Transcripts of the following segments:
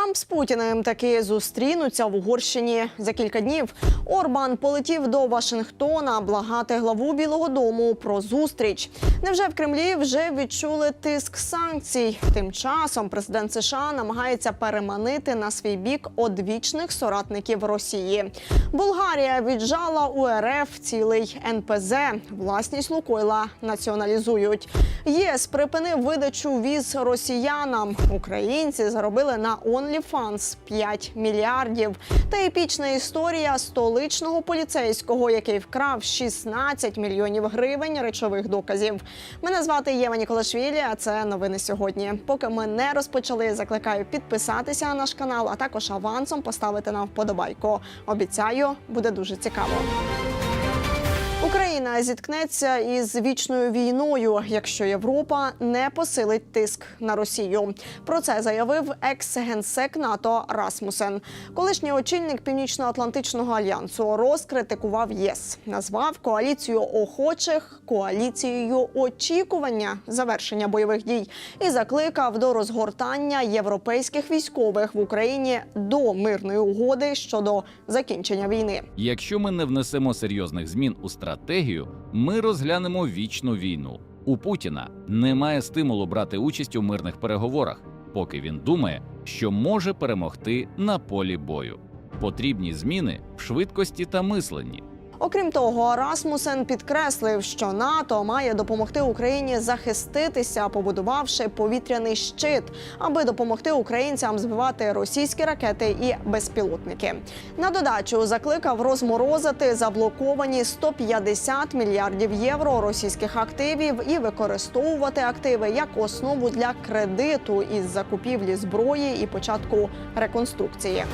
Трамп з Путіним таки зустрінуться в Угорщині за кілька днів. Орбан полетів до Вашингтона благати главу Білого Дому про зустріч. Невже в Кремлі вже відчули тиск санкцій? Тим часом президент США намагається переманити на свій бік одвічних соратників Росії. Болгарія віджала у РФ цілий НПЗ. Власність Лукойла націоналізують. ЄС припинив видачу віз росіянам. Українці заробили на OnlyFans 5 мільярдів. Та епічна історія столичного поліцейського, який вкрав 16 мільйонів гривень речових доказів. Мене звати Єва Ніколашвілі. А це новини сьогодні. Поки ми не розпочали, закликаю підписатися на наш канал, а також авансом поставити нам вподобайку. Обіцяю, буде дуже цікаво. Україна зіткнеться із вічною війною, якщо Європа не посилить тиск на Росію. Про це заявив екс-генсек НАТО Расмусен. Колишній очільник Північно-Атлантичного альянсу розкритикував ЄС, назвав коаліцію охочих коаліцією очікування завершення бойових дій і закликав до розгортання європейських військових в Україні до мирної угоди щодо закінчення війни. Якщо ми не внесемо серйозних змін у стратегію, ми розглянемо вічну війну. У Путіна немає стимулу брати участь у мирних переговорах, поки він думає, що може перемогти на полі бою. Потрібні зміни в швидкості та мисленні. Окрім того, Расмусен підкреслив, що НАТО має допомогти Україні захиститися, побудувавши повітряний щит, аби допомогти українцям збивати російські ракети і безпілотники. На додачу закликав розморозити заблоковані 150 мільярдів євро російських активів і використовувати активи як основу для кредиту із закупівлі зброї і початку реконструкції.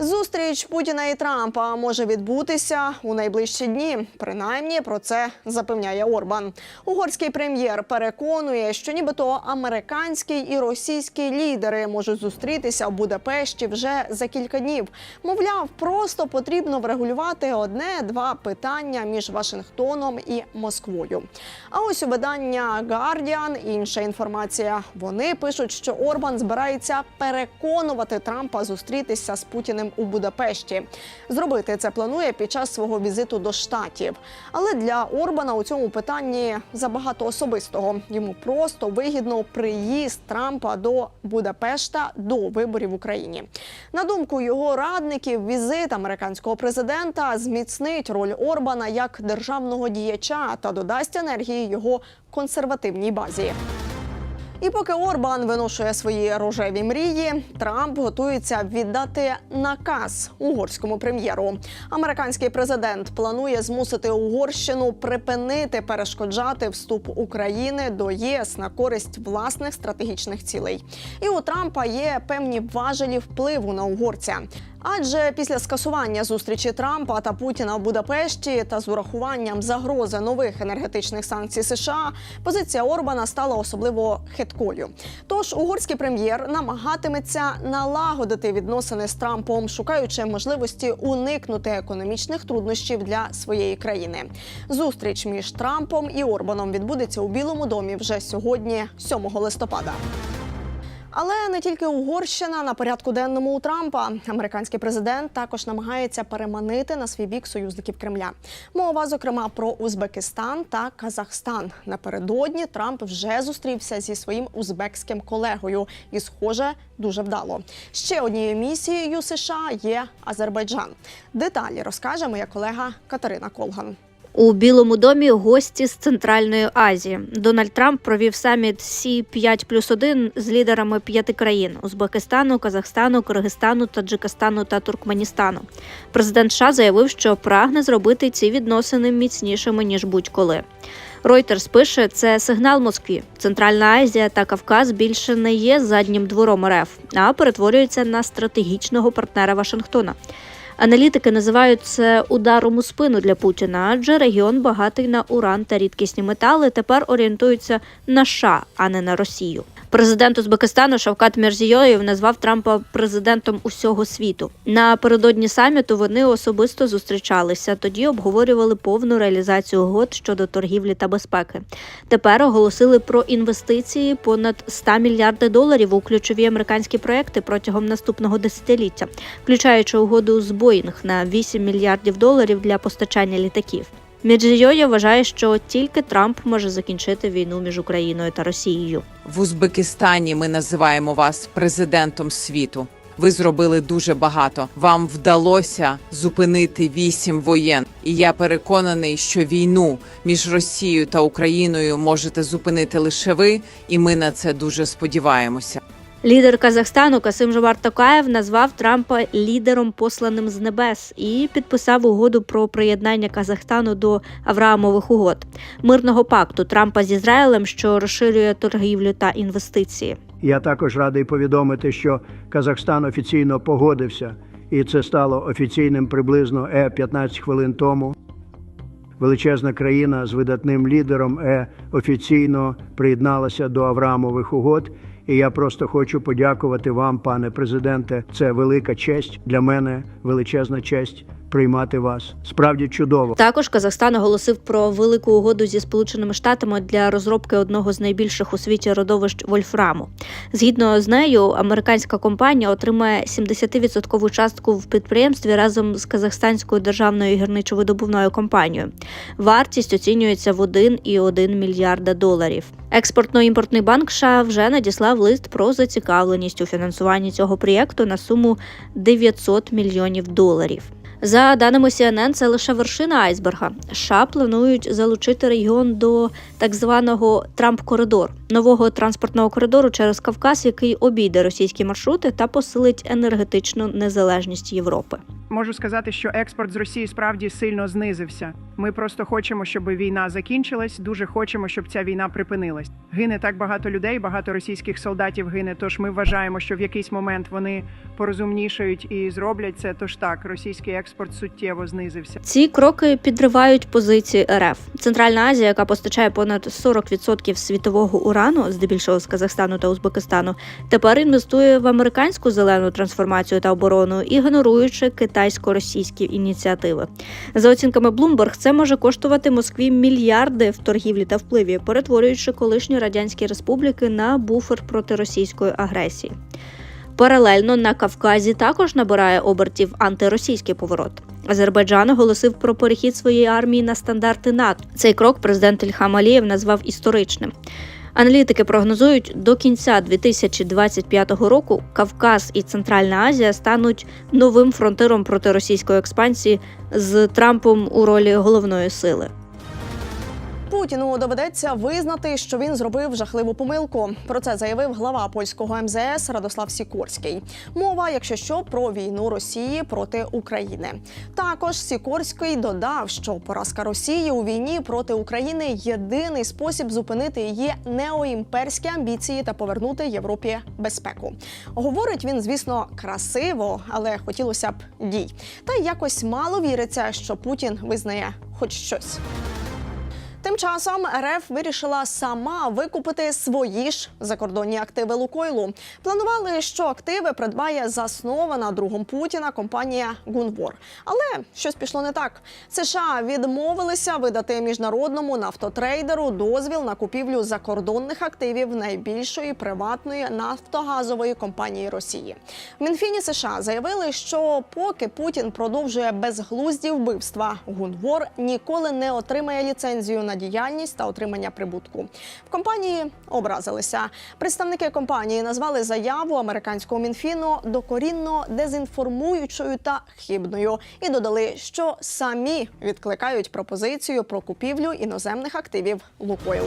Зустріч Путіна і Трампа може відбутися у найближчі дні. Принаймні про це запевняє Орбан. Угорський прем'єр переконує, що нібито американський і російські лідери можуть зустрітися в Будапешті вже за кілька днів. Мовляв, просто потрібно врегулювати одне-два питання між Вашингтоном і Москвою. А ось у видання Guardian інша інформація. Вони пишуть, що Орбан збирається переконувати Трампа зустрітися з Путіним у Будапешті. Зробити це планує під час свого візиту до штатів. Але для Орбана у цьому питанні забагато особистого. Йому просто вигідно приїзд Трампа до Будапешта до виборів в Україні. На думку його радників, візит американського президента зміцнить роль Орбана як державного діяча та додасть енергії його консервативній базі. І поки Орбан виношує свої рожеві мрії, Трамп готується віддати наказ угорському прем'єру. Американський президент планує змусити Угорщину припинити перешкоджати вступ України до ЄС на користь власних стратегічних цілей. І у Трампа є певні важелі впливу на угорця. Адже після скасування зустрічі Трампа та Путіна в Будапешті та з урахуванням загрози нових енергетичних санкцій США, позиція Орбана стала особливо хиткою. Тож угорський прем'єр намагатиметься налагодити відносини з Трампом, шукаючи можливості уникнути економічних труднощів для своєї країни. Зустріч між Трампом і Орбаном відбудеться у Білому домі вже сьогодні, 7 листопада. Але не тільки Угорщина на порядку денному у Трампа. Американський президент також намагається переманити на свій бік союзників Кремля. Мова, зокрема, про Узбекистан та Казахстан. Напередодні Трамп вже зустрівся зі своїм узбекським колегою, і, схоже, дуже вдало. Ще однією місією США є Азербайджан. Деталі розкаже моя колега Катерина Колган. У Білому домі гості з Центральної Азії. Дональд Трамп провів саміт Сі 5 плюс 1 з лідерами п'яти країн: Узбекистану, Казахстану, Киргизстану, Таджикистану та Туркменістану. Президент США заявив, що прагне зробити ці відносини міцнішими ніж будь-коли. Reuters пише, це сигнал Москві. Центральна Азія та Кавказ більше не є заднім двором РФ, а перетворюються на стратегічного партнера Вашингтона. Аналітики називають це ударом у спину для Путіна, адже регіон багатий на уран та рідкісні метали тепер орієнтується на США, а не на Росію. Президент Узбекистану Шавкат Мірзійоєв назвав Трампа президентом усього світу. Напередодні саміту вони особисто зустрічалися. Тоді обговорювали повну реалізацію угод щодо торгівлі та безпеки. Тепер оголосили про інвестиції понад 100 мільярдів доларів у ключові американські проекти протягом наступного десятиліття, включаючи угоду з Боїнг на 8 мільярдів доларів для постачання літаків. Міджійоя вважає, що тільки Трамп може закінчити війну між Україною та Росією. В Узбекистані ми називаємо вас президентом світу. Ви зробили дуже багато. Вам вдалося зупинити вісім воєн, і я переконаний, що війну між Росією та Україною можете зупинити лише ви, і ми на це дуже сподіваємося. Лідер Казахстану Касим Жомар Токаєв назвав Трампа лідером посланим з небес і підписав угоду про приєднання Казахстану до Авраамових угод мирного пакту Трампа з Ізраїлем, що розширює торгівлю та інвестиції. Я також радий повідомити, що Казахстан офіційно погодився, і це стало офіційним приблизно е 15 хвилин тому. Величезна країна з видатним лідером е офіційно приєдналася до Авраамових угод. І я просто хочу подякувати вам, пане президенте. Це велика честь для мене, величезна честь приймати вас. Справді чудово. Також Казахстан оголосив про велику угоду зі Сполученими Штатами для розробки одного з найбільших у світі родовищ Вольфраму. Згідно з нею, американська компанія отримає 70% частку в підприємстві разом з казахстанською державною гірничо-видобувною компанією. Вартість оцінюється в 1,1 мільярда доларів. Експортно-імпортний банк США вже надіслав лист про зацікавленість у фінансуванні цього проєкту на суму 900 мільйонів доларів. За даними CNN, це лише вершина айсберга. США планують залучити регіон до так званого Трамп-коридор нового транспортного коридору через Кавказ, який обійде російські маршрути та посилить енергетичну незалежність Європи. Можу сказати, що експорт з Росії справді сильно знизився. Ми просто хочемо, щоб війна закінчилась. Дуже хочемо, щоб ця війна припинилась. Гине так багато людей, багато російських солдатів гине. Тож ми вважаємо, що в якийсь момент вони порозумнішають і зроблять це. Тож так, російський експорт суттєво знизився. Ці кроки підривають позиції РФ. Центральна Азія, яка постачає понад 40% світового урану, здебільшого з Казахстану та Узбекистану, тепер інвестує в американську зелену трансформацію та оборону, ігноруючи китайсько-російські ініціативи. За оцінками Bloomberg, це може коштувати Москві мільярди в торгівлі та впливі, перетворюючи колишні радянські республіки на буфер проти російської агресії. Паралельно на Кавказі також набирає обертів антиросійський поворот. Азербайджан оголосив про перехід своєї армії на стандарти НАТО. Цей крок президент Ільхам Алієв назвав історичним. Аналітики прогнозують, до кінця 2025 року Кавказ і Центральна Азія стануть новим фронтиром проти російської експансії з Трампом у ролі головної сили. Путіну доведеться визнати, що він зробив жахливу помилку. Про це заявив глава польського МЗС Радослав Сікорський. Мова, якщо що, про війну Росії проти України. Також Сікорський додав, що поразка Росії у війні проти України єдиний спосіб зупинити її неоімперські амбіції та повернути Європі безпеку. Говорить він, звісно, красиво, але хотілося б дій. Та якось мало віриться, що Путін визнає хоч щось. Тим часом РФ вирішила сама викупити свої ж закордонні активи Лукойлу. Планували, що активи придбає заснована другом Путіна компанія Гунвор. Але щось пішло не так. США відмовилися видати міжнародному нафтотрейдеру дозвіл на купівлю закордонних активів найбільшої приватної нафтогазової компанії Росії. В Мінфіні США заявили, що поки Путін продовжує безглузді вбивства, Гунвор ніколи не отримає ліцензію на діяльність та отримання прибутку. В компанії образилися. Представники компанії назвали заяву американського мінфіну докорінно дезінформуючою та хибною і додали, що самі відкликають пропозицію про купівлю іноземних активів Лукойл.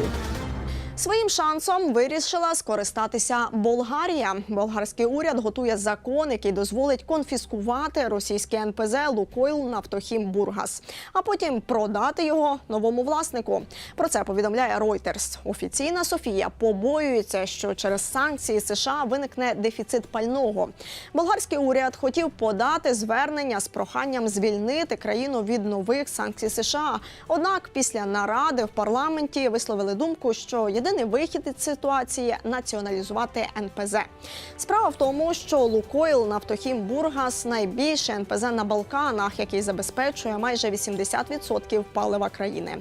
Своїм шансом вирішила скористатися Болгарія. Болгарський уряд готує закон, який дозволить конфіскувати російське НПЗ Лукойл Нафтохім Бургас, а потім продати його новому власнику. Про це повідомляє Reuters. Офіційна Софія побоюється, що через санкції США виникне дефіцит пального. Болгарський уряд хотів подати звернення з проханням звільнити країну від нових санкцій США. Однак після наради в парламенті висловили думку, що єдине єдиний вихід із ситуації націоналізувати НПЗ. Справа в тому, що Лукойл Нафтохім Бургас найбільший НПЗ на Балканах, який забезпечує майже 80% палива країни.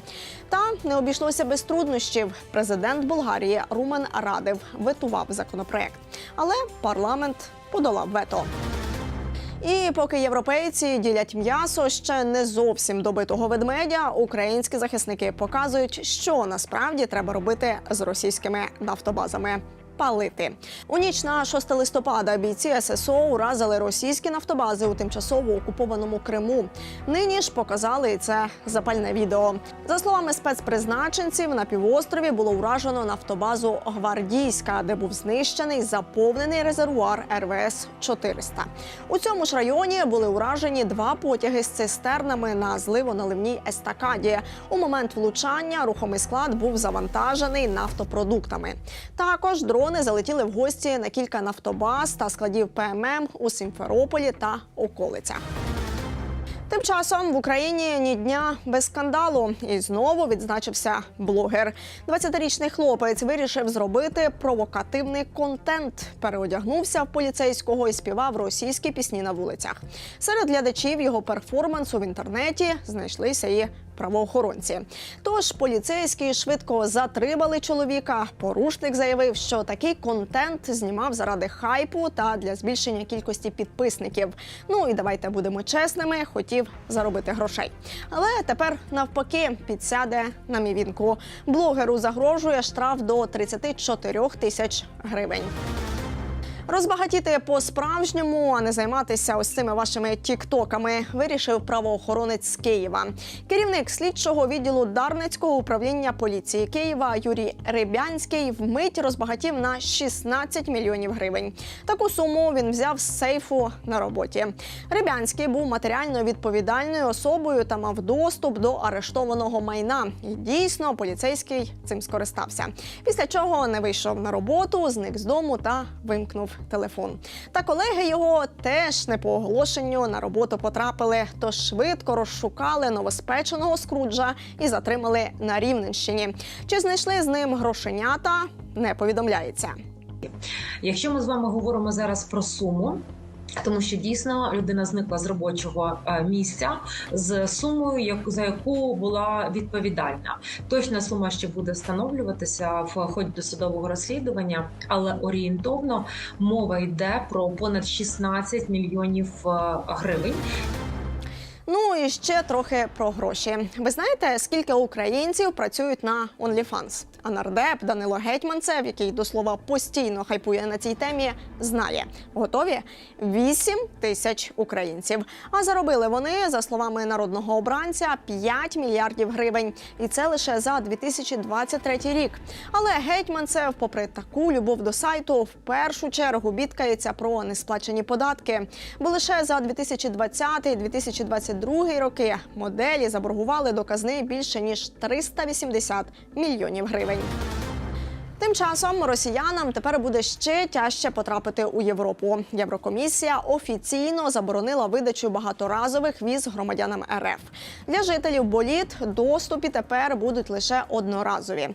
Та не обійшлося без труднощів. Президент Болгарії Румен Радев ветував законопроект, але парламент подолав вето. І поки європейці ділять м'ясо ще не зовсім добитого ведмедя, українські захисники показують, що насправді треба робити з російськими нафтобазами. Палити у ніч на 6 листопада бійці ССО уразили російські нафтобази у тимчасово окупованому Криму. Нині ж показали це запальне відео. За словами спецпризначенців, на півострові було уражено нафтобазу Гвардійська, де був знищений заповнений резервуар РВС 400 У цьому ж районі були уражені два потяги з цистернами на зливоналивній естакаді. У момент влучання рухомий склад був завантажений нафтопродуктами. Також дрони залетіли в гості на кілька нафтобаз та складів ПММ у Сімферополі та околицях. Тим часом в Україні ні дня без скандалу, і знову відзначився блогер. 20-річний хлопець вирішив зробити провокативний контент. Переодягнувся в поліцейського і співав російські пісні на вулицях. Серед глядачів його перформансу в інтернеті знайшлися і правоохоронці. Тож поліцейські швидко затримали чоловіка. Порушник заявив, що такий контент знімав заради хайпу та для збільшення кількості підписників. Ну і давайте будемо чесними, хотів заробити грошей. Але тепер навпаки підсяде на мівінку. Блогеру загрожує штраф до 34 тисяч гривень. Розбагатіти по-справжньому, а не займатися ось цими вашими тіктоками, вирішив правоохоронець з Києва. Керівник слідчого відділу Дарницького управління поліції Києва Юрій Рибянський вмить розбагатів на 16 мільйонів гривень. Таку суму він взяв з сейфу на роботі. Рибянський був матеріально відповідальною особою та мав доступ до арештованого майна. І дійсно поліцейський цим скористався. Після чого не вийшов на роботу, зник з дому та вимкнув телефон. Та колеги його теж не по оголошенню на роботу потрапили, то швидко розшукали новоспеченого скруджа і затримали на Рівненщині. Чи знайшли з ним грошенята? Не повідомляється. Якщо ми з вами говоримо зараз про суму. Тому що дійсно людина зникла з робочого е, місця з сумою, яку за яку була відповідальна. Точна сума ще буде встановлюватися в ході досудового розслідування, але орієнтовно мова йде про понад 16 мільйонів е, гривень. Ну і ще трохи про гроші. Ви знаєте, скільки українців працюють на OnlyFans? А нардеп Данило Гетьманцев, який до слова постійно хайпує на цій темі, знає. Готові 8 тисяч українців. А заробили вони, за словами народного обранця, 5 мільярдів гривень. І це лише за 2023 рік. Але Гетьманцев, попри таку любов до сайту, в першу чергу бідкається про несплачені податки. Бо лише за 2020-2022 роки моделі заборгували до казни більше ніж 380 мільйонів гривень. Тим часом росіянам тепер буде ще тяжче потрапити у Європу. Єврокомісія офіційно заборонила видачу багаторазових віз громадянам РФ. Для жителів боліт доступі тепер будуть лише одноразові.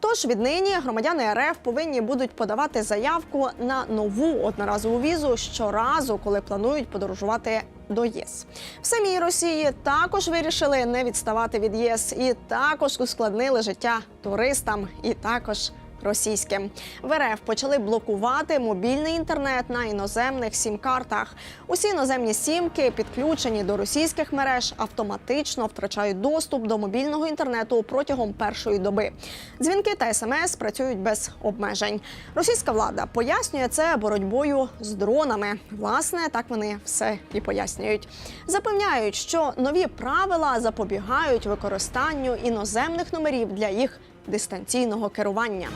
Тож віднині громадяни РФ повинні будуть подавати заявку на нову одноразову візу щоразу, коли планують подорожувати до ЄС. В самій Росії також вирішили не відставати від ЄС і також ускладнили життя туристам і також. Російським в РФ почали блокувати мобільний інтернет на іноземних сім-картах. Усі іноземні сімки, підключені до російських мереж, автоматично втрачають доступ до мобільного інтернету протягом першої доби. Дзвінки та смс працюють без обмежень. Російська влада пояснює це боротьбою з дронами. Власне, так вони все і пояснюють. Запевняють, що нові правила запобігають використанню іноземних номерів для їх дистанційного керування.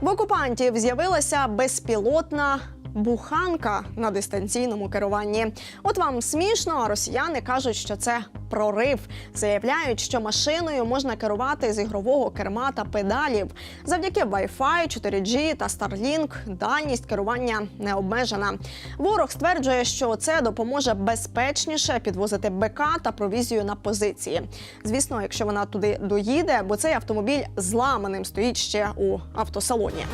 В окупантів з'явилася безпілотна буханка на дистанційному керуванні. От вам смішно, а росіяни кажуть, що це прорив. Заявляють, що машиною можна керувати з ігрового керма та педалів. Завдяки Wi-Fi, 4G та Starlink дальність керування не обмежена. Ворог стверджує, що це допоможе безпечніше підвозити БК та провізію на позиції. Звісно, якщо вона туди доїде, бо цей автомобіль зламаним стоїть ще у автосалоні.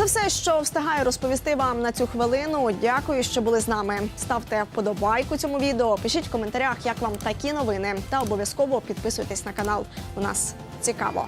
Це все, що встигаю розповісти вам на цю хвилину. Дякую, що були з нами. Ставте вподобайку цьому відео, пишіть в коментарях, як вам такі новини, та обов'язково підписуйтесь на канал. У нас цікаво.